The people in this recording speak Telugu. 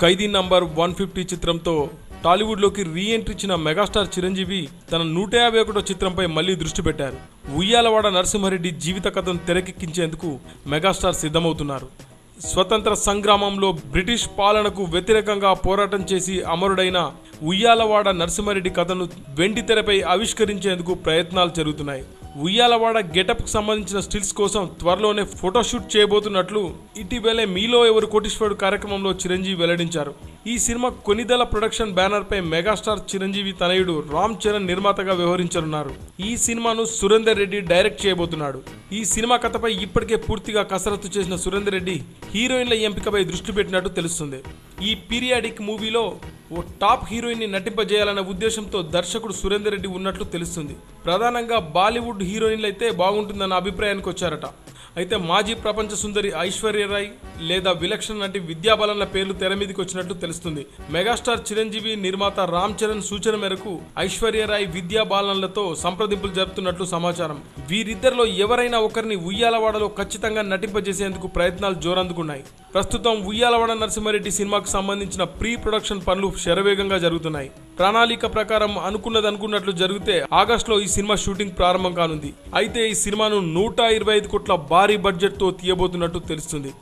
ఖైదీ నంబర్ వన్ ఫిఫ్టీ చిత్రంతో టాలీవుడ్లోకి రీ ఎంట్రీ ఇచ్చిన మెగాస్టార్ చిరంజీవి తన నూట యాభై ఒకటో చిత్రంపై మళ్ళీ దృష్టి పెట్టారు. ఉయ్యాలవాడ నరసింహారెడ్డి జీవిత కథను తెరకెక్కించేందుకు మెగాస్టార్ సిద్ధమవుతున్నారు. స్వతంత్ర సంగ్రామంలో బ్రిటిష్ పాలనకు వ్యతిరేకంగా పోరాటం చేసి అమరుడైన ఉయ్యాలవాడ నరసింహారెడ్డి కథను వెండి తెరపై ఆవిష్కరించేందుకు ప్రయత్నాలు జరుగుతున్నాయి. ఉయ్యాలవాడ గెటప్కు సంబంధించిన స్టిల్స్ కోసం త్వరలోనే ఫోటోషూట్ చేయబోతున్నట్లు ఇటీవలే మీలో ఎవరు కోటీశ్వరుడు కార్యక్రమంలో చిరంజీవి వెల్లడించారు. ఈ సినిమా కొనిదల ప్రొడక్షన్ బ్యానర్ పై మెగాస్టార్ చిరంజీవి తనయుడు రామ్ చరణ్ నిర్మాతగా వ్యవహరించనున్నారు. ఈ సినిమాను సురేందర్ రెడ్డి డైరెక్ట్ చేయబోతున్నాడు. ఈ సినిమా కథపై ఇప్పటికే పూర్తిగా కసరత్తు చేసిన సురేందర్ రెడ్డి హీరోయిన్ల ఎంపికపై దృష్టి పెట్టినట్టు తెలుస్తుంది. ఈ పీరియాడిక్ మూవీలో ఓ టాప్ హీరోయిన్ని నటింపజేయాలన్న ఉద్దేశంతో దర్శకుడు సురేందర్ రెడ్డి ఉన్నట్లు తెలుస్తుంది. ప్రధానంగా బాలీవుడ్ హీరోయిన్లు అయితే బాగుంటుందన్న అభిప్రాయానికి వచ్చారట అయితే మాజీ ప్రపంచ సుందరి ఐశ్వర్య రాయ్ లేదా విలక్షణ నటి విద్యాబాలన్ల పేర్లు తెర మీదకి వచ్చినట్లు తెలుస్తుంది. మెగాస్టార్ చిరంజీవి నిర్మాత రామ్ చరణ్ సూచన మేరకు ఐశ్వర్య రాయ్ విద్యా బాలన్లతో సంప్రదింపులు జరుపుతున్నట్లు సమాచారం. వీరిద్దరిలో ఎవరైనా ఒకరిని ఉయ్యాలవాడలో ఖచ్చితంగా నటింపజేసేందుకు ప్రయత్నాలు జోరందుకున్నాయి. ప్రస్తుతం ఉయ్యాలవాడ నరసింహారెడ్డి సినిమాకు సంబంధించిన ప్రీ ప్రొడక్షన్ పనులు శరవేగంగా జరుగుతున్నాయి. ప్రణాళిక ప్రకారం అనుకున్నది అనుకున్నట్లు జరిగితే ఆగస్టులో ఈ సినిమా షూటింగ్ ప్రారంభం కానుంది. అయితే ఈ సినిమాను నూట ఇరవై ఐదు కోట్ల భారీ బడ్జెట్తో తీయబోతున్నట్టు తెలుస్తుంది.